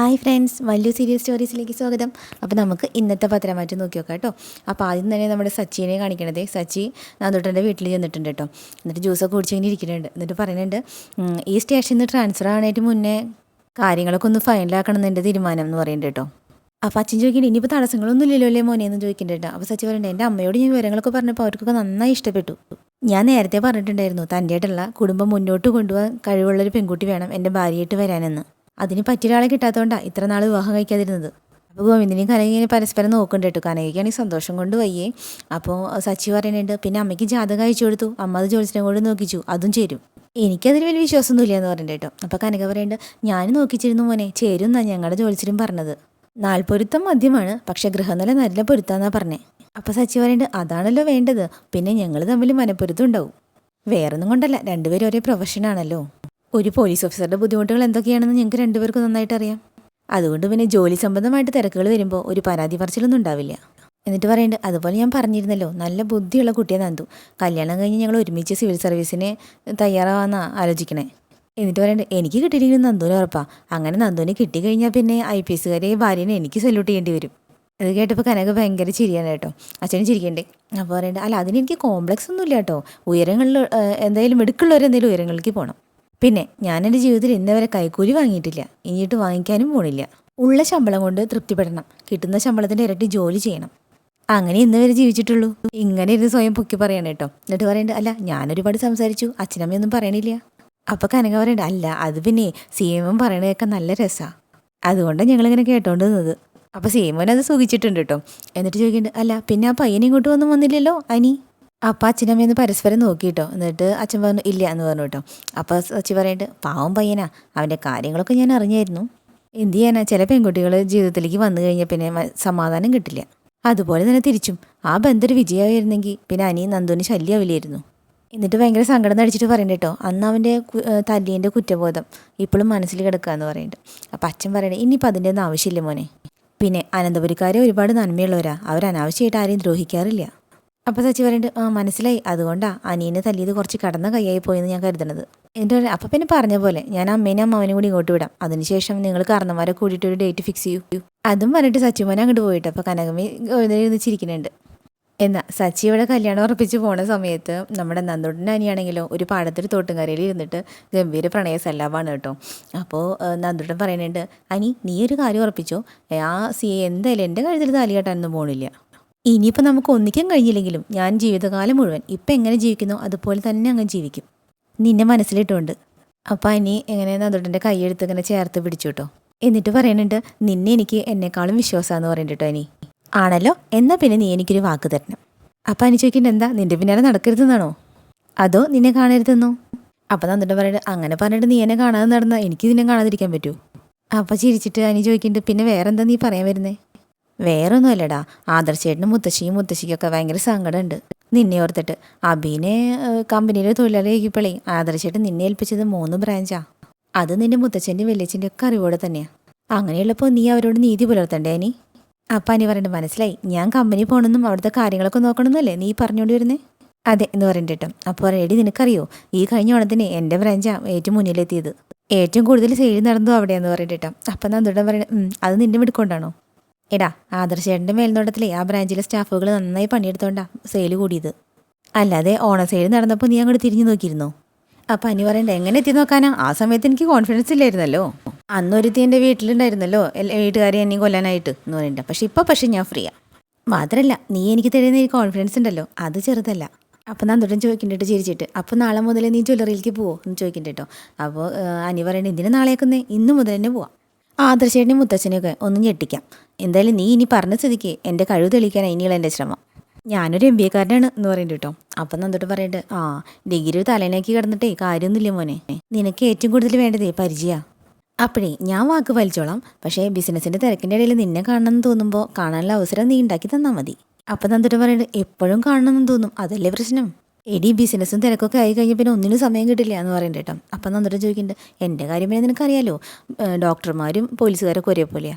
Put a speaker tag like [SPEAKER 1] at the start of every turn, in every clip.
[SPEAKER 1] Hi friends വലിയ serious സ്റ്റോറീസിലേക്ക് സ്വാഗതം. അപ്പോൾ നമുക്ക് ഇന്നത്തെ പത്രമാറ്റം നോക്കി നോക്കാം കേട്ടോ. അപ്പോൾ ആദ്യം തന്നെ നമ്മുടെ സച്ചിനെ കാണിക്കണത്. സച്ചി നാന്തോട്ടന്റെ വീട്ടിൽ ചെന്നിട്ടുണ്ട് കേട്ടോ. എന്നിട്ട് ജ്യൂസൊക്കെ കുടിച്ചിങ്ങനെ ഇരിക്കുന്നുണ്ട്. എന്നിട്ട് പറയുന്നുണ്ട് ഈ സ്റ്റേഷനിൽ നിന്ന് ട്രാൻസ്ഫർ ആവാനായിട്ട് മുന്നേ കാര്യങ്ങളൊക്കെ ഒന്ന് ഫൈനലാക്കണം എന്ന് തീരുമാനം എന്ന് പറയുന്നുണ്ട് കേട്ടോ. അപ്പോൾ അച്ഛൻ ചോദിക്കുന്നുണ്ട് ഇനിയിപ്പോൾ തടസ്സങ്ങളൊന്നും ഇല്ലല്ലോ അല്ലേ മോനെ? എന്ന് ചോദിക്കുന്നുണ്ട് കേട്ടോ. അപ്പോൾ സച്ചി പറയുന്നുണ്ട് എന്റെ അമ്മയോട് ഞാൻ വിവരങ്ങളൊക്കെ പറഞ്ഞപ്പോൾ അവർക്കൊക്കെ നന്നായി ഇഷ്ടപ്പെട്ടു. ഞാൻ നേരത്തെ പറഞ്ഞിട്ടുണ്ടായിരുന്നു തന്റെ ആയിട്ടുള്ള കുടുംബം മുന്നോട്ട് കൊണ്ടുപോകാൻ കഴിവുള്ളൊരു പെൺകുട്ടി വേണം എന്റെ ഭാര്യയായിട്ട് വരാനെന്ന്. അതിന് പറ്റിയ ഒരാളെ കിട്ടാത്തതുകൊണ്ടാണ് ഇത്ര നാൾ വിവാഹം കഴിക്കാതിരുന്നത്. അപ്പോൾ ഗോവിന്ദനെയും കനകയും പരസ്പരം നോക്കുന്നുണ്ട് കേട്ടോ. കനകയ്ക്കാണെങ്കിൽ സന്തോഷം കൊണ്ട് വയ്യേ. അപ്പോൾ സച്ചി പറയുന്നുണ്ട് പിന്നെ അമ്മയ്ക്ക് ജാതകം അയച്ചു കൊടുത്തു. അമ്മ അത് ജോലിസിനെ കൊണ്ട് നോക്കിച്ചു. അതും ചേരും. എനിക്കതിൽ വലിയ വിശ്വാസമൊന്നുമില്ല എന്ന് പറഞ്ഞിട്ട് കേട്ടോ. അപ്പോൾ കനക പറയുന്നുണ്ട് ഞാൻ നോക്കിച്ചിരുന്നു മോനെ. ചേരും എന്നാണ് ഞങ്ങളുടെ ജോലിസിനും പറഞ്ഞത്. നാൽപ്പൊരുത്തം മദ്യമാണ് പക്ഷെ ഗൃഹനില നല്ല പൊരുത്താന്നാ പറഞ്ഞേ. അപ്പോൾ സച്ചി പറയുന്നുണ്ട് അതാണല്ലോ വേണ്ടത്. പിന്നെ ഞങ്ങൾ തമ്മിൽ മനപ്പൊരുത്തം ഉണ്ടാവും. വേറൊന്നും കൊണ്ടല്ല. രണ്ടുപേരും ഒരേ പ്രൊഫഷനാണല്ലോ ഒരു പോലീസ് ഓഫീസറുടെ ബുദ്ധിമുട്ടുകൾ എന്തൊക്കെയാണെന്ന് ഞങ്ങൾക്ക് രണ്ടുപേർക്കും നന്നായിട്ട് അറിയാം. അതുകൊണ്ട് പിന്നെ ജോലി സംബന്ധമായിട്ട് തിരക്കുകൾ വരുമ്പോൾ ഒരു പരാതി പറച്ചിലൊന്നും ഉണ്ടാവില്ല. എന്നിട്ട് പറയുന്നുണ്ട് അതുപോലെ ഞാൻ പറഞ്ഞിരുന്നല്ലോ നല്ല ബുദ്ധിയുള്ള കുട്ടിയെ നന്ദു. കല്യാണം കഴിഞ്ഞ് ഞങ്ങൾ ഒരുമിച്ച് സിവിൽ സർവീസിന് തയ്യാറാവാന്നാ ആലോചിക്കണേ. എന്നിട്ട് പറയുന്നുണ്ട് എനിക്ക് കിട്ടിയിരിക്കുന്നത് നന്ദുവിന് ഉറപ്പാ. അങ്ങനെ നന്ദുവിന് കിട്ടിക്കഴിഞ്ഞാൽ പിന്നെ ഐ പി എസുകാരെ ഭാര്യനെ എനിക്ക് സല്യൂട്ട് ചെയ്യേണ്ടി വരും. അത് കേട്ടപ്പോൾ കനക ഭയങ്കര ചിരിയാണ് കേട്ടോ. അച്ഛനും ചിരിക്കണ്ടേ? അപ്പോൾ പറയണ്ട അല്ല അതിന് എനിക്ക് കോംപ്ലക്സ് ഒന്നുമില്ല കേട്ടോ. ഉയരങ്ങളിൽ എന്തായാലും എടുക്കുള്ളവർ എന്തെങ്കിലും ഉയരങ്ങളിലേക്ക് പോകണം പിന്നെ ഞാൻ എന്റെ ജീവിതത്തിൽ ഇന്നേ വരെ കൈക്കൂലി വാങ്ങിയിട്ടില്ല. ഇനിയിട്ട് വാങ്ങിക്കാനും പോണില്ല. ഉള്ള ശമ്പളം കൊണ്ട് തൃപ്തിപ്പെടണം. കിട്ടുന്ന ശമ്പളത്തിന്റെ ഇരട്ടി ജോലി ചെയ്യണം. അങ്ങനെ ഇന്ന് വരെ ജീവിച്ചിട്ടുള്ളൂ. ഇങ്ങനെ ഇരുന്ന് സ്വയം പൊക്കി പറയണം കേട്ടോ. എന്നിട്ട് പറയണ്ട അല്ല ഞാനൊരുപാട് സംസാരിച്ചു. അച്ഛനമ്മയൊന്നും പറയണില്ല. അപ്പൊ കനക പറയണ്ട അല്ല അത് പിന്നെ സി എമ്മും പറയണതൊക്കെ നല്ല രസമാണ് അതുകൊണ്ടാണ് ഞങ്ങളിങ്ങനെ കേട്ടോണ്ട് നിന്നത് അപ്പൊ സി അത് സുഖിച്ചിട്ടുണ്ട് കേട്ടോ. എന്നിട്ട് ചോദിക്കുന്നുണ്ട് അല്ല പിന്നെ ആ പയ്യനെ ഇങ്ങോട്ട് വന്നും വന്നില്ലല്ലോ അനി? അപ്പം അച്ഛനമ്മയൊന്ന് പരസ്പരം നോക്കിയിട്ടോ എന്നിട്ട് അച്ഛൻ പറഞ്ഞു ഇല്ല എന്ന് പറഞ്ഞു കേട്ടോ. അപ്പോൾ സച്ചി പറയുന്നുണ്ട് പാവം പയ്യനാ അവന്റെ കാര്യങ്ങളൊക്കെ ഞാൻ അറിഞ്ഞായിരുന്നു. എന്ത് ചെയ്യാനാ? ചില പെൺകുട്ടികൾ ജീവിതത്തിലേക്ക് വന്നു കഴിഞ്ഞാൽ പിന്നെ സമാധാനം കിട്ടില്ല. അതുപോലെ തന്നെ തിരിച്ചും. ആ ബന്ധം വിജയമായിരുന്നെങ്കിൽ പിന്നെ അനി നന്ദുവിന് ശല്യമാവില്ലായിരുന്നു എന്നിട്ട് ഭയങ്കര സങ്കടം നടിച്ചിട്ട് പറയണ്ട കേട്ടോ അന്ന് അവന്റെ തല്ലിന്റെ കുറ്റബോധം ഇപ്പോഴും മനസ്സിൽ കിടക്കുക എന്ന് പറയുന്നുണ്ട് അപ്പം അച്ഛൻ പറയണേ ഇനിയിപ്പോൾ അതിന്റെ ഒന്നും ആവശ്യമില്ല മോനെ. പിന്നെ അനന്തപുരിക്കാരെ ഒരുപാട് നന്മയുള്ളവരാ. അവർ അനാവശ്യമായിട്ട് ആരെയും ദ്രോഹിക്കാറില്ല. അപ്പോൾ സച്ചി പറയുന്നുണ്ട് ആ മനസ്സിലായി. അതുകൊണ്ടാണ് അനിയനെ തല്ലിയത് കുറച്ച് കടന്ന കൈയായി പോയെന്ന് ഞാൻ കരുതണത്. എന്റെ അപ്പം പിന്നെ പറഞ്ഞ പോലെ ഞാൻ അമ്മേനും അമ്മാവനും കൂടി ഇങ്ങോട്ട് വിടാം. അതിനുശേഷം നിങ്ങൾ കാരണന്മാരെ കൂടിയിട്ട് ഒരു ഡേറ്റ് ഫിക്സ് ചെയ്യൂ. അതും പറഞ്ഞിട്ട് സച്ചിമോനെ അങ്ങോട്ട് പോയിട്ട് അപ്പോൾ കനകമി ഇരുന്ന് ചിരിക്കുന്നുണ്ട് എന്നാ സച്ചി ഇവിടെ കല്യാണം ഉറപ്പിച്ച് പോണ സമയത്ത് നമ്മുടെ നന്ദുട്ടിന്റെ അനിയാണെങ്കിലോ ഒരു പാടത്തൊരു തോട്ടുംകരയിൽ ഇരുന്നിട്ട് ഗംഭീര പ്രണയ സല്ലാപാണ് കേട്ടോ. അപ്പോൾ നന്ദുട്ടൻ പറയുന്നുണ്ട് അനി നീ ഒരു കാര്യം ഉറപ്പിച്ചോ. ആ സി എന്തായാലും എന്റെ കഴുത്തിൽ താലി കെട്ടാനൊന്നും പോണില്ല. ഇനിയിപ്പോൾ നമുക്ക് ഒന്നിക്കാൻ കഴിഞ്ഞില്ലെങ്കിലും ഞാൻ ജീവിതകാലം മുഴുവൻ ഇപ്പം എങ്ങനെ ജീവിക്കുന്നോ അതുപോലെ തന്നെ അങ്ങ് ജീവിക്കും. നിന്നെ മനസ്സിലിട്ടുണ്ട്. അപ്പം അനി എങ്ങനെ നന്ദുട്ടന്റെ കൈയെടുത്ത് ഇങ്ങനെ ചേർത്ത് പിടിച്ചു കേട്ടോ എന്നിട്ട് പറയുന്നുണ്ട് നിന്നെ എനിക്ക് എന്നെക്കാളും വിശ്വാസമാണെന്ന് പറയുന്നുണ്ട് കേട്ടോ അനി. ആണല്ലോ? എന്നാൽ പിന്നെ നീ എനിക്കൊരു വാക്ക് തരണം. അപ്പം അനി ചോദിക്കേണ്ട എന്താ? നിന്റെ പിന്നാലെ നടക്കരുതെന്നാണോ? അതോ നിന്നെ കാണരുതെന്നോ? അപ്പം നന്ദിട്ട് പറയുന്നത് അങ്ങനെ പറഞ്ഞിട്ട് നീ എന്നെ കാണാതെ നടന്നാൽ എനിക്ക് നിന്നെ കാണാതിരിക്കാൻ പറ്റുമോ അപ്പം ചിരിച്ചിട്ട് അനി ചോദിക്കുന്നുണ്ട് പിന്നെ വേറെന്താ നീ പറയാൻ വരുന്നേ? വേറെ ഒന്നുമല്ലടാ ആദർശേട്ടനും മുത്തശ്ശിയും മുത്തശ്ശിക്കൊക്കെ ഭയങ്കര സങ്കടമുണ്ട്. നിന്നെ ഓർത്തിട്ട്. അബീനെ കമ്പനിയിലെ തൊഴിലാളിയാക്കിയപ്പോഴേ ആദർശേട്ടൻ നിന്നെ ഏൽപ്പിച്ചത് മൂന്ന് ബ്രാഞ്ചാ. അത് നിന്റെ മുത്തച്ഛന്റെ വലിയച്ഛന്റെ ഒക്കെ അറിവോടെ തന്നെയാ. അങ്ങനെയുള്ളപ്പോൾ നീ അവരോട് നീതി പുലർത്തണ്ടേ നീ അപ്പം അനി പറയുന്നത് മനസ്സിലായി. ഞാൻ കമ്പനി പോകണമെന്നും അവിടുത്തെ കാര്യങ്ങളൊക്കെ നോക്കണമെന്നല്ലേ നീ പറഞ്ഞുകൊണ്ട് വരുന്നേ അതെ എന്ന് പറയുന്നുണ്ട് കേട്ടോ. അപ്പോൾ റെഡി നിനക്കറിയോ? ഈ കഴിഞ്ഞ ഓണത്തിന് എന്റെ ബ്രാഞ്ചാ ഏറ്റവും മുന്നിലെത്തിയത്. ഏറ്റവും കൂടുതൽ സെയിൽ നടന്നു അവിടെയെന്ന് പറയുന്നുണ്ട് കേട്ടോ. അപ്പം നന്ദുടൻ പറയുന്നത് "ഉം, അത് നിന്റെ മിടുക്കൊണ്ടാണോ എടാ ആദർശേട്ടന്റെ മേൽനോട്ടത്തിലെ ആ ബ്രാഞ്ചിലെ സ്റ്റാഫുകൾ നന്നായി പണിയെടുത്തോണ്ടാ സെയിൽ കൂടിയത്. അല്ലാതെ ഓണ സെയിൽ നടന്നപ്പോൾ നീ അങ്ങോട്ട് തിരിഞ്ഞു നോക്കിയിരുന്നോ? അപ്പം അനി പറയണ്ട എങ്ങനെ എത്തി നോക്കാനാ? ആ സമയത്ത് എനിക്ക് കോൺഫിഡൻസ് ഇല്ലായിരുന്നല്ലോ. അന്നൊരുത്തി എന്റെ വീട്ടിലുണ്ടായിരുന്നല്ലോ വീട്ടുകാരെ എന്നെ കൊല്ലാനായിട്ട് എന്ന് പറയണ്ട. പക്ഷെ ഇപ്പോൾ പക്ഷെ ഞാൻ ഫ്രീയാ മാത്രമല്ല നീ എനിക്ക് തരുന്ന ഈ കോൺഫിഡൻസ് ഉണ്ടല്ലോ അത് ചെറുതല്ല. അപ്പം നന്ദുടൻ ചോദിക്കണ്ടിട്ട് ചിരിച്ചിട്ട്? അപ്പോൾ നാളെ മുതൽ നീ ജ്വല്ലറിയിലേക്ക് പോവോ എന്ന് ചോദിക്കണ്ട കേട്ടോ അപ്പോൾ അനി പറയണ്ടേ എന്തിനാ നാളേക്കുന്നേ ഇന്ന് മുതൽ തന്നെ പോവാം. ആദർശേട്ടനെയും മുത്തച്ഛനെയൊക്കെ ഒന്ന് ഞെട്ടിക്കാം. എന്തായാലും നീ ഇനി പറഞ്ഞ സ്ഥിതിക്ക് എന്റെ കഴിവ് തെളിയിക്കാൻ ഇനിയുള്ള എന്റെ ശ്രമം. ഞാനൊരു എം ബി എക്കാരനാണ് എന്ന് പറയുന്നുണ്ട് കേട്ടോ. അപ്പം നന്ദോട്ട് പറയട്ടെ ആ ഡിഗ്രി ഒരു തലേനാക്കി കിടന്നിട്ടേ കാര്യമൊന്നുമില്ല മോനെ. നിനക്ക് ഏറ്റവും കൂടുതൽ വേണ്ടതേ പരിചയ. അപ്പോഴേ ഞാൻ വാക്ക് വലിച്ചോളാം. പക്ഷേ ബിസിനസ്സിന്റെ തിരക്കിന്റെ ഇടയിൽ നിന്നെ കാണണമെന്ന് തോന്നുമ്പോൾ കാണാനുള്ള അവസരം നീ ഉണ്ടാക്കി തന്നാൽ മതി. അപ്പം നന്ദോട്ട് പറയുന്നത് എപ്പോഴും കാണണമെന്ന് തോന്നും. അതല്ലേ പ്രശ്നം? എടി ബിസിനസ്സും തിരക്കൊക്കെ ആയി കഴിഞ്ഞാൽ പിന്നെ ഒന്നിനും സമയം കിട്ടില്ല എന്ന് പറയുന്നുണ്ട് കേട്ടോ. അപ്പം നന്നിട്ട് ചോദിക്കുന്നുണ്ട് എന്റെ കാര്യം പിന്നെ നിനക്കറിയാലോ? ഡോക്ടർമാരും പോലീസുകാരൊക്കെ ഒരേപോലെയാ.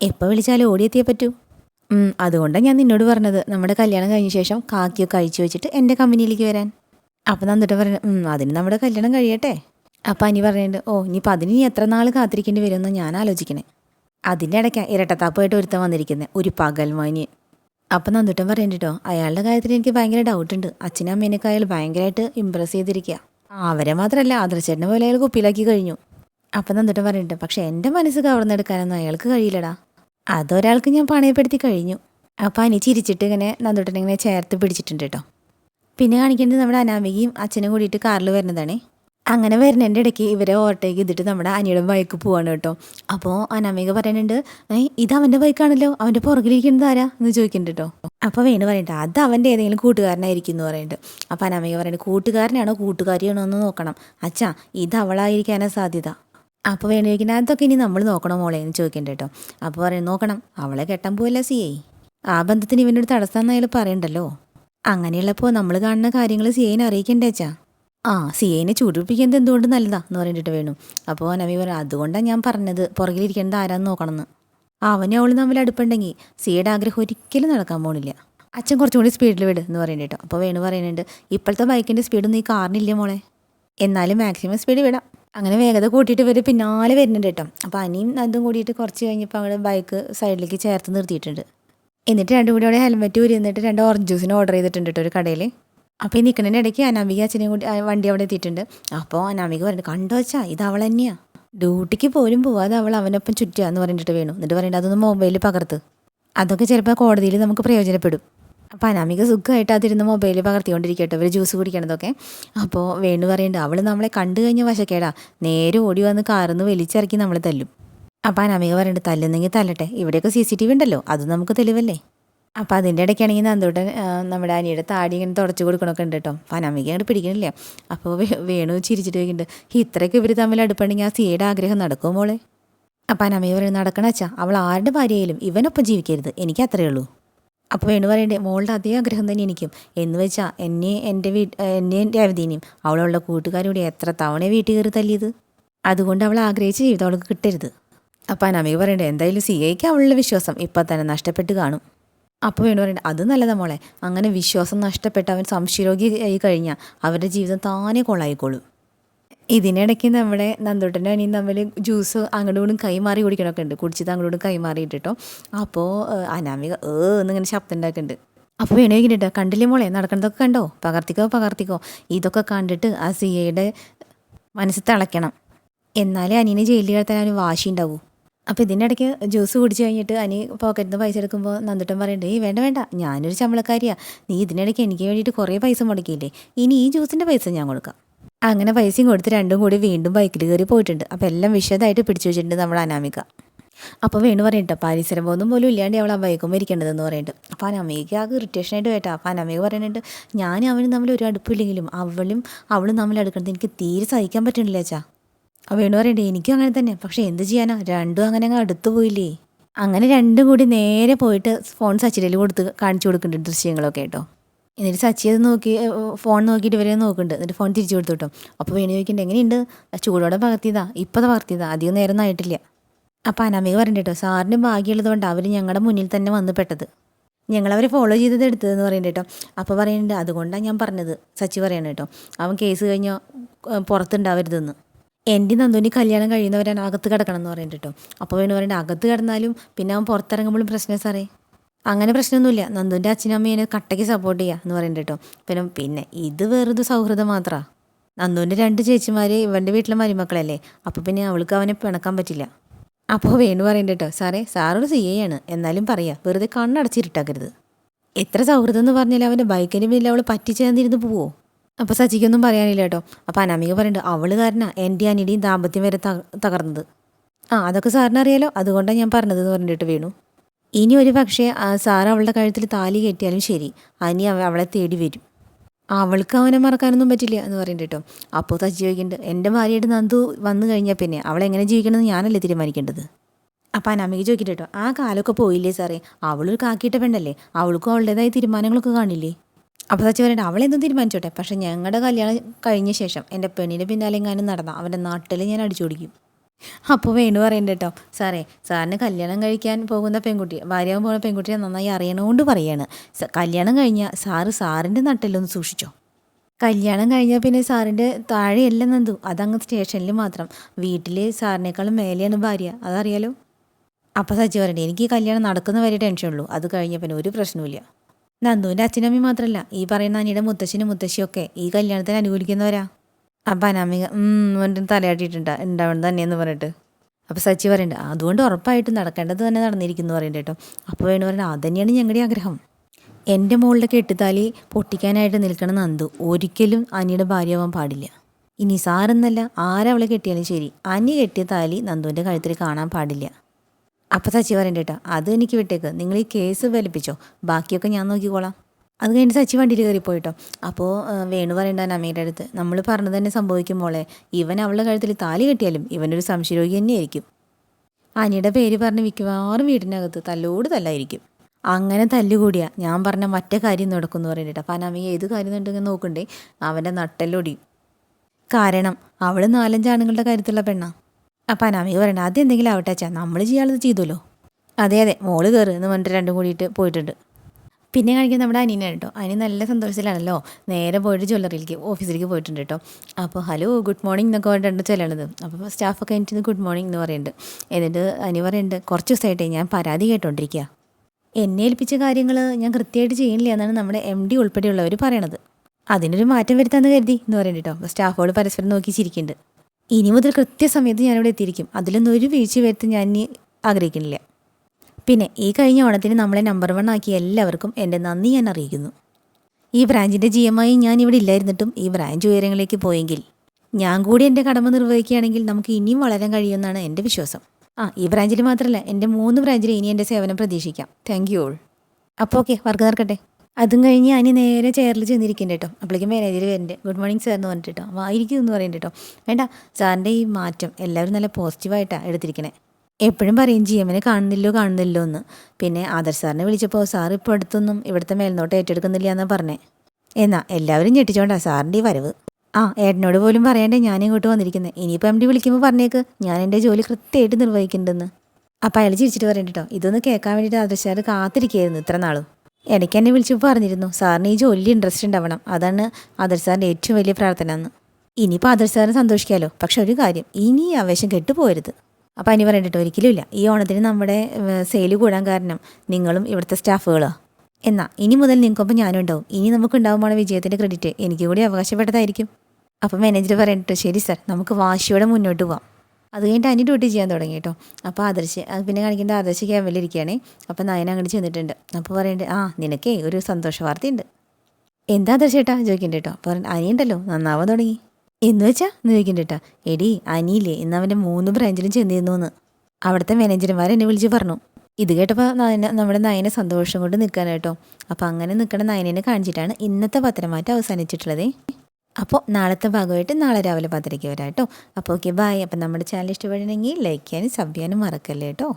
[SPEAKER 1] എപ്പോൾ വിളിച്ചാലും ഓടിയെത്തിയേ പറ്റൂ? അതുകൊണ്ടാണ് ഞാൻ നിന്നോട് പറഞ്ഞത്. നമ്മുടെ കല്യാണം കഴിഞ്ഞ ശേഷം കാക്കിയൊക്കെ അഴിച്ചു വെച്ചിട്ട് എന്റെ കമ്പനിയിലേക്ക് വരാൻ. അപ്പം നന്നിട്ട് പറഞ്ഞു "ഉം, അതിന് നമ്മുടെ കല്യാണം കഴിയട്ടെ. അപ്പം അനി പറയുന്നുണ്ട് ഓ ഇനിയിപ്പോൾ അതിന് ഇനി എത്ര നാൾ കാത്തിരിക്കേണ്ടി വരുമെന്ന് ഞാൻ ആലോചിക്കണേ. അതിന്റെ ഇടയ്ക്ക് ഇരട്ടത്താപ്പായിട്ട് ഒരുത്തൻ വന്നിരിക്കുന്നത് ഒരു പകൽമാനി അപ്പം നന്ദുട്ടൻ പറയണ്ടിട്ടോ അയാളുടെ കാര്യത്തിൽ എനിക്ക് ഭയങ്കര ഡൗട്ടുണ്ട് അച്ഛനും അമ്മേനൊക്കെ അയാൾ ഭയങ്കരമായിട്ട് ഇമ്പ്രസ് ചെയ്തിരിക്കുക അവരെ മാത്രമല്ല ആദർശേട്ടനെ പോലെ അയാൾ കുപ്പിയിലാക്കി കഴിഞ്ഞു. അപ്പം നന്ദുട്ടൻ പറയുന്നുണ്ട് പക്ഷെ എന്റെ മനസ്സ് കവർന്നെടുക്കാനൊന്നും അയാൾക്ക് കഴിയില്ലടാ. അതൊരാൾക്ക് ഞാൻ പണയപ്പെടുത്തി കഴിഞ്ഞു. അപ്പം അനി ചിരിച്ചിട്ട് ഇങ്ങനെ നന്ദുട്ടനെ ഇങ്ങനെ ചേർത്ത് പിടിച്ചിട്ടുണ്ട് കേട്ടോ പിന്നെ കാണിക്കേണ്ടത് നമ്മുടെ അനാമികയും അച്ഛനും കൂടിയിട്ട് കാറിൽ വരുന്നതാണേ. അങ്ങനെ വരുന്നതിന്റെ ഇടയ്ക്ക് ഇവരെ ഓവർടേക്ക് ചെയ്തിട്ട് നമ്മുടെ അനിയുടെ ബൈക്ക് പോവാണ് കേട്ടോ. അപ്പോൾ അനാമിക പറയുന്നുണ്ട് ഇത് അവന്റെ ബൈക്കാണല്ലോ അവന്റെ പുറകിലിരിക്കുന്നത് ആരാ? എന്ന് ചോദിക്കുന്നുണ്ട് കേട്ടോ. അപ്പോൾ വേണു പറയുന്നുണ്ട് അത് അവന്റെ ഏതെങ്കിലും കൂട്ടുകാരനായിരിക്കും എന്ന് പറയുന്നുണ്ട്. അപ്പോൾ അനാമിക പറയുന്നുണ്ട് കൂട്ടുകാരനാണോ കൂട്ടുകാരിയാണോ എന്ന് നോക്കണം. അച്ഛാ ഇത് അവളായിരിക്കാനാ സാധ്യത. അപ്പോൾ വേണു ചോദിക്കുന്നത് അതൊക്കെ ഇനി നമ്മൾ നോക്കണം മോളെ? എന്ന് ചോദിക്കുന്നുണ്ട് കേട്ടോ. അപ്പോൾ പറയുന്നത് നോക്കണം അവളെ കെട്ടാൻ പോവല്ല സി ഐ? ആ ബന്ധത്തിന് ഇവനൊരു തടസ്സം എന്നയാൾ പറയണ്ടല്ലോ. അങ്ങനെയുള്ളപ്പോൾ നമ്മൾ കാണുന്ന കാര്യങ്ങൾ സി ഐനെ അറിയിക്കണ്ടേ അച്ഛാ? ആ സി ഐനെ ചൂടിപ്പിക്കുന്നത് എന്തുകൊണ്ട് നല്ലതാ എന്ന് പറഞ്ഞിട്ട് വേണു. അപ്പോൾ നവി പറഞ്ഞു അതുകൊണ്ടാണ് ഞാൻ പറഞ്ഞത് പുറകിലിരിക്കേണ്ടത് ആരാന്ന് നോക്കണമെന്ന് അവനും അവൾ തമ്മിൽ അടുപ്പുണ്ടെങ്കിൽ സിയുടെ ആഗ്രഹം ഒരിക്കലും നടക്കാൻ പോണില്ല. അച്ഛൻ കുറച്ചും കൂടി സ്പീഡിൽ വിട് എന്ന് പറയുന്നുണ്ട് അപ്പോൾ വേണു പറയുന്നുണ്ട് ഇപ്പോഴത്തെ ബൈക്കിന്റെ സ്പീഡൊന്നും ഈ കാറിനില്ല മോളെ. എന്നാലും മാക്സിമം സ്പീഡ് വിടാം. അങ്ങനെ വേഗത കൂട്ടിയിട്ട് ഇവർ പിന്നാലെ വരുന്നുണ്ട് കേട്ടോ. അപ്പോൾ അനിയും അതും കൂടിയിട്ട് കുറച്ച് കഴിഞ്ഞപ്പോൾ അങ്ങോട്ട് ബൈക്ക് സൈഡിലേക്ക് ചേർത്ത് നിർത്തിയിട്ടുണ്ട്. എന്നിട്ട് രണ്ടും കൂടി അവിടെ ഹെൽമെറ്റ് ഊരി എന്നിട്ട് രണ്ട് ഓറഞ്ച് ജ്യൂസിന് ഓർഡർ ചെയ്തിട്ടുണ്ട് കേട്ടോ ഒരു കടയിൽ അപ്പോൾ ഈ നിൽക്കുന്നതിന്റെ ഇടയ്ക്ക് അനാമിക അച്ഛനെയും കൂടി വണ്ടി അവിടെ എത്തിയിട്ടുണ്ട്. അപ്പോൾ അനാമിക പറഞ്ഞു കണ്ടു വെച്ചാൽ ഇത് അവൾ തന്നെയാണ് ഡ്യൂട്ടിക്ക് പോലും പോവാതെ അവൾ അവനൊപ്പം ചുറ്റുക എന്ന് പറഞ്ഞിട്ട് വേണു. എന്നിട്ട് പറയേണ്ടത് അതൊന്ന് മൊബൈലിൽ പകർത്ത്. അതൊക്കെ ചിലപ്പോൾ കോടതിയിൽ നമുക്ക് പ്രയോജനപ്പെടും. അപ്പോൾ അനാമിക സുഖമായിട്ട് അതിരുന്ന് മൊബൈലിൽ പകർത്തിക്കൊണ്ടിരിക്കട്ടെ. ഒരു ജ്യൂസ് കുടിക്കണതൊക്കെ. അപ്പോൾ വേണു പറയുന്നുണ്ട് അവൾ നമ്മളെ കണ്ടു കഴിഞ്ഞ വശക്കേടാ. നേരെ ഓടി വന്ന് കാറിന്ന് വലിച്ചിറക്കി നമ്മളെ തല്ലും. അപ്പോൾ അനാമിക പറയുന്നുണ്ട് തല്ലുന്നെങ്കിൽ തല്ലട്ടെ. ഇവിടെയൊക്കെ സി സി ടി വി ഉണ്ടല്ലോ അത് നമുക്ക് തെളിവല്ലേ? അപ്പം അതിന്റെ ഇടയ്ക്കാണെങ്കിൽ നന്ദൂട്ടൻ നമ്മുടെ അനിയുടെ താടി ഇങ്ങനെ തുടച്ചു കൊടുക്കണമൊക്കെ ഉണ്ട് കേട്ടോ. അപ്പം അനാമിക അങ്ങോട്ട് പിടിക്കണില്ല. അപ്പോൾ വേണു ചിരിച്ചിട്ട് വയ്ക്കുന്നുണ്ട് ഇത്രയ്ക്ക് ഇവർ തമ്മിൽ അടുപ്പുണ്ടെങ്കിൽ ആ സിയുടെ ആഗ്രഹം നടക്കുമോ മോളെ? അപ്പം അനാമിക പറയുന്നത് നടക്കണ നടക്കണച്ചാ അവൾ ആരുടെ ഭാര്യയായാലും ഇവനൊപ്പം ജീവിക്കരുത്. എനിക്ക് അത്രയേ ഉള്ളൂ. അപ്പോൾ വേണു പറയണ്ടേ മോളുടെ അതേ ആഗ്രഹം തന്നെ എനിക്കും. എന്ന് വെച്ചാൽ എന്നെ എന്റെ വീട്ട് എന്റെ അവധീനിയും അവളുള്ള കൂട്ടുകാരോട് എത്ര തവണ വീട്ടിൽ കയറി തല്ലിയത്? അതുകൊണ്ട് അവൾ ആഗ്രഹിച്ച ജീവിതം അവൾക്ക് കിട്ടരുത്. അപ്പം അനാമിക പറയണ്ടേ എന്തായാലും സി എക്ക് അവളുടെ വിശ്വാസം ഇപ്പം തന്നെ നഷ്ടപ്പെട്ട് കാണും. അപ്പോൾ വേണു പറയണ്ട അത് നല്ലതാ മോളെ. അങ്ങനെ വിശ്വാസം നഷ്ടപ്പെട്ട് അവൻ സംശയരോഗി ആയി കഴിഞ്ഞാൽ അവരുടെ ജീവിതം താനേ കൊള്ളായിക്കോളും ഇതിനിടയ്ക്ക് നമ്മുടെ നന്ദോട്ടന്റെ അനിയും തമ്മിൽ ജ്യൂസ് അങ്ങോട്ടും കൈമാറി കുടിക്കണമൊക്കെ ഉണ്ട്. കുടിച്ചത് അങ്ങോട്ടും കൈമാറിയിട്ട് കേട്ടോ. അപ്പോൾ അനാമിക ഏ എന്നിങ്ങനെ ശബ്ദം ഉണ്ടാക്കുന്നുണ്ട്. അപ്പോൾ വേണമെങ്കിലിട്ടോ കണ്ടില്ലേ മോളെ? നടക്കുന്നതൊക്കെ കണ്ടോ? പകർത്തിക്കോ പകർത്തിക്കോ? ഇതൊക്കെ കണ്ടിട്ട് ആ സി ഐയുടെ മനസ്സ് തിളയ്ക്കണം. എന്നാലേ അനിയനെ ജയിലിൽ കിടത്താൻ അവന് വാശി ഉണ്ടാവൂ. അപ്പോൾ ഇതിന്റെ ഇടയ്ക്ക് ജ്യൂസ് കുടിച്ച് കഴിഞ്ഞിട്ട് അനി പോക്കറ്റിൽ നിന്ന് പൈസ എടുക്കുമ്പോൾ നന്ദിട്ടൻ പറയുന്നുണ്ട് ഈ വേണ്ട വേണ്ട ഞാനൊരു ശമ്പളക്കാരിയാണ് നീ ഇതിനിടയ്ക്ക് എനിക്ക് വേണ്ടിയിട്ട് കുറേ പൈസ മുടക്കിയില്ലേ? ഇനി ഈ ജ്യൂസിന്റെ പൈസ ഞാൻ കൊടുക്കാം. അങ്ങനെ പൈസയും കൊടുത്ത് രണ്ടും കൂടി വീണ്ടും ബൈക്കിൽ കയറി പോയിട്ടുണ്ട്. അപ്പോൾ എല്ലാം വിശദമായിട്ട് പിടിച്ചു വെച്ചിട്ടുണ്ട് നമ്മുടെ അനാമിക. അപ്പോൾ വേണു പരിസരം പോകുന്നതും പോലും ഇല്ലാണ്ട് അവൾ ആ ബൈക്കും ഇരിക്കേണ്ടതെന്ന് പറയുന്നുണ്ട് അപ്പോൾ അനമ്മയ്ക്ക് ആകെ ഇറിറ്റേഷനായിട്ട് കേട്ടോ. അപ്പോൾ അനാമിക പറയുന്നുണ്ട് ഞാനും അവനും തമ്മിൽ ഒരു അടുപ്പില്ലെങ്കിലും അവളും അവളും തമ്മിൽ എടുക്കുന്നത് എനിക്ക് തീരെ സഹിക്കാൻ പറ്റുന്നില്ല അച്ഛാ. ആ വേണു പറയണ്ടേ എനിക്കും അങ്ങനെ തന്നെ. പക്ഷെ എന്ത് ചെയ്യാനാ? രണ്ടും അങ്ങനെ അങ്ങ് അടുത്ത് പോയില്ലേ? അങ്ങനെ രണ്ടും കൂടി നേരെ പോയിട്ട് ഫോൺ സച്ചിരയിൽ കൊടുത്ത് കാണിച്ചു കൊടുക്കുന്നുണ്ട് ദൃശ്യങ്ങളൊക്കെ കേട്ടോ. എന്നിട്ട് സച്ചി അത് നോക്കി ഫോൺ നോക്കിയിട്ട് ഇവരെ നോക്കുന്നുണ്ട്. എന്നിട്ട് ഫോൺ തിരിച്ചു കൊടുത്തു കേട്ടോ. അപ്പോൾ വേണു ചോദിക്കുന്നുണ്ട് എങ്ങനെയുണ്ട്? ചൂടോടെ പകർത്തിയതാ? ഇപ്പോൾ പകർത്തിയതാ? അധികം നേരം ആയിട്ടില്ല. അപ്പോൾ അനാമിക പറഞ്ഞിട്ട് കേട്ടോ സാറിന് ഭാഗ്യമുള്ളത് കൊണ്ട് അവർ ഞങ്ങളുടെ മുന്നിൽ തന്നെ വന്ന് പെട്ടത്. ഞങ്ങളവരെ ഫോളോ ചെയ്തത് എടുത്തതെന്ന് പറയുന്നുണ്ട് കേട്ടോ. അപ്പോൾ പറയുന്നുണ്ട് അതുകൊണ്ടാണ് ഞാൻ പറഞ്ഞത് സച്ചി പറയണം കേട്ടോ. അവൻ കേസ് കഴിഞ്ഞാൽ പുറത്തുണ്ടാവരുതെന്ന്. എന്റെ നന്ദുവിന് കല്യാണം കഴിയുന്നവരാണ് അകത്ത് കിടക്കണം എന്ന് പറയുന്നുണ്ട് കേട്ടോ. അപ്പോൾ വേണു പറയുന്നത് അകത്ത് കിടന്നാലും പിന്നെ അവൻ പുറത്തിറങ്ങുമ്പോഴും പ്രശ്നം സാറേ. അങ്ങനെ പ്രശ്നമൊന്നുമില്ല. നന്ദുവിന്റെ അച്ഛനും അമ്മയെ കട്ടയ്ക്ക് സപ്പോർട്ട് ചെയ്യുക എന്ന് പറയുന്നുണ്ട് കേട്ടോ. പിന്നെ പിന്നെ ഇത് വേറൊരു സൗഹൃദം മാത്രമാണ് നന്ദുവിന്റെ രണ്ട് ചേച്ചിമാർ ഇവന്റെ വീട്ടിലെ മരുമക്കളല്ലേ. അപ്പോൾ പിന്നെ അവൾക്ക് അവനെ പിണക്കാൻ പറ്റില്ല. അപ്പോൾ വേണു പറയുന്നുണ്ട് കേട്ടോ സാറേ സാറൊരു സി ആണ്. എന്നാലും പറയാ വെറുതെ കണ്ണടച്ചിരുട്ടാക്കരുത്. എത്ര സൗഹൃദം എന്ന് പറഞ്ഞാൽ അവന്റെ ബൈക്കിന് പിന്നിൽ അവൾ പറ്റിച്ചേർന്നിരുന്ന് പോവോ? അപ്പോൾ സച്ചിക്കൊന്നും പറയാനില്ല കേട്ടോ. അപ്പോൾ അനാമിക പറയുന്നുണ്ട് അവൾ കാരണമാണ് എന്റെ അനിയുടെയും ദാമ്പത്യം വരെ തകർന്നത്. ആ അതൊക്കെ സാറിന് അറിയാലോ. അതുകൊണ്ടാണ് ഞാൻ പറഞ്ഞത് എന്ന് പറഞ്ഞിട്ട് വീണു. ഇനി ഒരു പക്ഷേ സാർ അവളുടെ കഴുത്തിൽ താലി കെട്ടിയാലും ശരി. അനി അവളെ തേടി വരും. അവൾക്ക് അവനെ മറക്കാനൊന്നും പറ്റില്ല എന്ന് പറയുന്നുണ്ട് കേട്ടോ. അപ്പോൾ സച്ചി ചോദിക്കുന്നുണ്ട് എന്റെ ഭാര്യയുടെ നന്ദു വന്നു കഴിഞ്ഞാൽ പിന്നെ അവൾ എങ്ങനെ ജീവിക്കണമെന്ന് ഞാനല്ലേ തീരുമാനിക്കേണ്ടത്? അപ്പോൾ അനാമിക ചോദിക്കട്ടെ കേട്ടോ ആ കാലമൊക്കെ പോയില്ലേ സാറേ? അവളൊരു കാക്കിയിട്ട പെണ്ണല്ലേ? അവൾക്കും അവളുടേതായ തീരുമാനങ്ങളൊക്കെ കാണില്ലേ? അപ്പോൾ സച്ചി പറഞ്ഞിട്ട് അവളെന്തും തീരുമാനിച്ചോട്ടെ. പക്ഷെ ഞങ്ങളുടെ കല്യാണം കഴിഞ്ഞ ശേഷം എന്റെ പെണ്ണിന്റെ പിന്നാലെ എങ്ങാനും നടന്ന അവന്റെ നാട്ടിൽ ഞാൻ അടിച്ചു അപ്പോൾ വേണു പറയണ്ട കേട്ടോ. സാറേ സാറിന് കല്യാണം കഴിക്കാൻ പോകുന്ന പെൺകുട്ടി ഭാര്യയാകാൻ പോകുന്ന പെൺകുട്ടിയെ നന്നായി അറിയണോണ്ട് പറയാണ്. കല്യാണം കഴിഞ്ഞാൽ സാറ് സാറിന്റെ നട്ടിലൊന്ന് സൂക്ഷിച്ചോ. കല്യാണം കഴിഞ്ഞാൽ പിന്നെ സാറിന്റെ താഴെയല്ല നന്ദു. അതങ്ങ് സ്റ്റേഷനിൽ മാത്രം. വീട്ടിൽ സാറിനേക്കാളും മേലെയാണ് ഭാര്യ. അതറിയാലോ? അപ്പോൾ പറയണ്ടേ എനിക്ക് കല്യാണം നടക്കുന്ന വരെ ടെൻഷനുള്ളൂ. അത് കഴിഞ്ഞ പിന്നെ ഒരു പ്രശ്നവുമില്ല. നന്ദുവിന്റെ അച്ഛനമ്മയും മാത്രമല്ല ഈ പറയുന്ന അനിയുടെ മുത്തശ്ശനും മുത്തശ്ശിയൊക്കെ ഈ കല്യാണത്തിന് അനുകൂലിക്കുന്നവരാ. അപ്പം അനാമിക എന്നിട്ട് തലയാട്ടിയിട്ടുണ്ട് ഉണ്ടാവണം തന്നെയെന്ന് പറഞ്ഞിട്ട്. അപ്പോൾ സച്ചി പറയുന്നുണ്ട് അതുകൊണ്ട് ഉറപ്പായിട്ടും നടക്കേണ്ടത് തന്നെ നടന്നിരിക്കുന്നു പറയുന്നുണ്ട് കേട്ടോ. അപ്പോൾ വേണു പറയുന്നത് അത് തന്നെയാണ് ഞങ്ങളുടെ ആഗ്രഹം. എന്റെ മോളുടെ കെട്ടിത്താലി പൊട്ടിക്കാനായിട്ട് നിൽക്കണം നന്ദു ഒരിക്കലും അനിയുടെ ഭാര്യയാവാൻ പാടില്ല. ഇനി സാറെന്നല്ല ആരവളെ കെട്ടിയാലും ശരി അനി കെട്ടിയ താലി നന്ദുവിന്റെ കഴുത്തിൽ കാണാൻ പാടില്ല. അപ്പം സച്ചി പറയണ്ട കേട്ടോ. അത് എനിക്ക് വിട്ടേക്ക്. നിങ്ങൾ ഈ കേസ് വലിപ്പിച്ചോ. ബാക്കിയൊക്കെ ഞാൻ നോക്കിക്കോളാം. അത് കഴിഞ്ഞ് സച്ചി വണ്ടിയിൽ കയറിപ്പോയിട്ടോ. അപ്പോൾ വേണു പറയണ്ടാൻ അമ്മയുടെ അടുത്ത്. നമ്മൾ പറഞ്ഞത് തന്നെ സംഭവിക്കുമ്പോളെ ഇവൻ അവളുടെ കഴുത്തിൽ താലി കെട്ടിയാലും ഇവനൊരു സംശയരോഗി തന്നെയായിരിക്കും. അനിയുടെ പേര് പറഞ്ഞ് മിക്കവാറും വീടിനകത്ത് തല്ലോട് തല്ലായിരിക്കും. അങ്ങനെ തല്ലുകൂടിയ ഞാൻ പറഞ്ഞ മറ്റേ കാര്യം നടക്കും എന്ന് പറയുന്നുണ്ട് അപ്പം അനാമിക ഏത് കാര്യം ഉണ്ടെങ്കിൽ നോക്കണ്ടേ? അവന്റെ നട്ടെല്ലൊടിയും കാരണം അവൾ നാലഞ്ചാണുങ്ങളുടെ കാര്യത്തിലുള്ള പെണ്ണാ. അപ്പം അനാമിക പറയണ ആദ്യം എന്തെങ്കിലും ആവട്ടെ അച്ഛാ നമ്മൾ ചെയ്യാനുള്ളത് ചെയ്തല്ലോ അതെ അതെ മോൾ കയറി എന്ന് പറഞ്ഞിട്ട് രണ്ടും കൂടിയിട്ട് പോയിട്ടുണ്ട്. പിന്നെ കാണിക്കുന്നത് നമ്മുടെ അനിയനാണ് കേട്ടോ. അനി നല്ല സന്തോഷത്തിലാണല്ലോ. നേരെ പോയിട്ട് ജ്വല്ലറിയിലേക്ക് ഓഫീസിലേക്ക് പോയിട്ടുണ്ട് കേട്ടോ. അപ്പോൾ ഹലോ ഗുഡ് മോർണിംഗ് എന്നൊക്കെ പറഞ്ഞിട്ടുണ്ട് ചെല്ലണത്. അപ്പോൾ സ്റ്റാഫൊക്കെ എനിക്ക് ഗുഡ് മോർണിംഗ് എന്ന് പറയുന്നുണ്ട് എന്നിട്ട് അനി പറയുന്നുണ്ട് കുറച്ച് ദിവസമായിട്ടേ ഞാൻ പരാതി കേട്ടോണ്ടിരിക്കുക എന്നെ ഏൽപ്പിച്ച കാര്യങ്ങൾ ഞാൻ കൃത്യമായിട്ട് ചെയ്യുന്നില്ല എന്നാണ് നമ്മുടെ എം ഡി ഉൾപ്പെടെയുള്ളവർ പറയണത്. അതിനൊരു മാറ്റം വരുത്താന്ന് കരുതി എന്ന് പറയുന്നുണ്ട് കേട്ടോ. സ്റ്റാഫുകൾ പരസ്പരം നോക്കി ചിരിക്കുന്നുണ്ട് ഇനി മുതൽ കൃത്യസമയത്ത് ഞാനിവിടെ എത്തിയിരിക്കും. അതിലൊന്നും ഒരു വീഴ്ച വരുത്തി ഞാൻ ഇനി ആഗ്രഹിക്കുന്നില്ല. പിന്നെ ഈ കഴിഞ്ഞ ഓണത്തിന് നമ്മളെ നമ്പർ വൺ ആക്കിയ എല്ലാവർക്കും എന്റെ നന്ദി ഞാൻ അറിയിക്കുന്നു. ഈ ബ്രാഞ്ചിന്റെ ജി എം ആയി ഞാൻ ഇവിടെ ഇല്ലായിരുന്നിട്ടും ഈ ബ്രാഞ്ച് ഉയരങ്ങളിലേക്ക് പോയെങ്കിൽ ഞാൻ കൂടി എന്റെ കടമ നിർവഹിക്കുകയാണെങ്കിൽ നമുക്ക് ഇനിയും വളരാൻ കഴിയുമെന്നാണ് എന്റെ വിശ്വാസം. ആ ഈ ബ്രാഞ്ചിൽ മാത്രമല്ല എന്റെ മൂന്ന് ബ്രാഞ്ചിൽ ഇനി എന്റെ സേവനം പ്രതീക്ഷിക്കാം. താങ്ക് യു ഓൾ അപ്പോൾ ഓക്കെ വർക്ക് നടക്കട്ടെ. അതും കഴിഞ്ഞ് അനി നേരെ ചെയറിൽ ചെന്നിരിക്കുന്നുണ്ട് കേട്ടോ അപ്പോഴേക്കും മാനേജർ വരുന്നുണ്ട് ഗുഡ് മോർണിംഗ് സാർ എന്ന് പറഞ്ഞിട്ട് കേട്ടോ വായിരിക്കും എന്ന് പറയുന്നുണ്ട് കേട്ടോ വേണ്ട സാറിന്റെ ഈ മാറ്റം എല്ലാവരും നല്ല പോസിറ്റീവായിട്ടാണ് എടുത്തിരിക്കണേ. എപ്പോഴും പറയും ജി എമ്മിനെ കാണുന്നില്ലോ കാണുന്നില്ലോ എന്ന്. പിന്നെ ആദർശ് സാറിനെ വിളിച്ചപ്പോൾ സാർ ഇപ്പോൾ അടുത്തൊന്നും ഇവിടുത്തെ മേൽനോട്ട് ഏറ്റെടുക്കുന്നില്ല എന്നാണ് പറഞ്ഞേ. എന്നാ എല്ലാവരും ഞെട്ടിച്ചോണ്ടാ സാറിന്റെ ഈ വരവ്. ആ ഏട്ടനോട് പോലും പറയണ്ടേ ഞാൻ ഇങ്ങോട്ട് വന്നിരിക്കുന്നത് ഇനിയിപ്പോൾ എം ഡി വിളിക്കുമ്പോൾ പറഞ്ഞേക്ക് ഞാൻ എന്റെ ജോലി കൃത്യമായിട്ട് നിർവഹിക്കുന്നുണ്ടെന്ന് അപ്പോൾ അയാൾ ചിരിച്ചിട്ട് പറയണ്ട കേട്ടോ ഇതൊന്ന് കേൾക്കാൻ വേണ്ടിയിട്ട് ആദർശ് സാർ കാത്തിരിക്കുകയായിരുന്നു ഇത്ര നാളും. ഇടയ്ക്ക് എന്നെ വിളിച്ചപ്പോൾ പറഞ്ഞിരുന്നു സാറിന് ഈ ജോലിയിൽ ഇൻട്രസ്റ്റ് ഉണ്ടാവണം. അതാണ് ആദർ സാറിന്റെ ഏറ്റവും വലിയ പ്രാർത്ഥന എന്ന് ഇനിയിപ്പോൾ ആദർ സാറിന് സന്തോഷിക്കാമല്ലോ പക്ഷെ ഒരു കാര്യം ഇനി ഈ ആവേശം കെട്ടുപോകരുത്. അപ്പോൾ അനി പറഞ്ഞിട്ട് ഒരിക്കലും ഇല്ല. ഈ ഓണത്തിന് നമ്മുടെ സെയിൽ കൂടാൻ കാരണം നിങ്ങളും ഇവിടുത്തെ സ്റ്റാഫുകളോ. എന്നാ ഇനി മുതൽ നിങ്ങൾക്കൊപ്പം ഞാനും ഉണ്ടാവും. ഇനി നമുക്ക് ഉണ്ടാവുമ്പോൾ വിജയത്തിന്റെ ക്രെഡിറ്റ് എനിക്ക് കൂടി അവകാശപ്പെട്ടതായിരിക്കും. അപ്പോൾ മാനേജർ പറഞ്ഞിട്ട് ശരി സാർ നമുക്ക് വാശിയോടെ മുന്നോട്ട് പോവാം. അത് കഴിഞ്ഞിട്ട് അനി ഡ്യൂട്ടി ചെയ്യാൻ തുടങ്ങി കേട്ടോ. അപ്പോൾ ആദർശ് പിന്നെ കാണിക്കേണ്ട ആദർശ് ക്യാമ്പിലിരിക്കുകയാണേ അപ്പോൾ നയന അങ്ങോട്ട് ചെന്നിട്ടുണ്ട്. അപ്പോൾ പറയുന്നുണ്ട് ആ നിനക്കേ ഒരു സന്തോഷ വാർത്തയുണ്ട്. എന്താ ആദർശേട്ടാ ചോദിക്കണ്ടേ കേട്ടോ. അപ്പോൾ അനിയുണ്ടല്ലോ നന്നാവാൻ തുടങ്ങി. എന്ന് വെച്ചാ? എന്ന് ചോദിക്കണ്ട കേട്ടോ. എടി അനിയില്ലേ ഇന്ന് അവന്റെ മൂന്ന് ബ്രാഞ്ചിലും ചെന്നിരുന്നു എന്ന് അവിടുത്തെ മാനേജർമാർ എന്നെ വിളിച്ച് പറഞ്ഞു. ഇത് കേട്ടപ്പോൾ നയന നമ്മുടെ നയനെ സന്തോഷം കൊണ്ട് നിൽക്കാൻ കേട്ടോ. അപ്പോൾ അങ്ങനെ നിൽക്കുന്ന നയനെ കാണിച്ചിട്ടാണ് ഇന്നത്തെ പത്രമാറ്റം അവസാനിച്ചിട്ടുള്ളത്. അപ്പോൾ നാളത്തെ ഭാഗമായിട്ട് നാളെ രാവിലെ പത്തരയ്ക്ക് വരാം കേട്ടോ. അപ്പോൾ ഓക്കെ ബായ് അപ്പോൾ നമ്മുടെ ചാനൽ ഇഷ്ടപ്പെടണമെങ്കിൽ ലൈക്ക് ചെയ്യാനും സബ് ചെയ്യാനും മറക്കല്ലേ കേട്ടോ.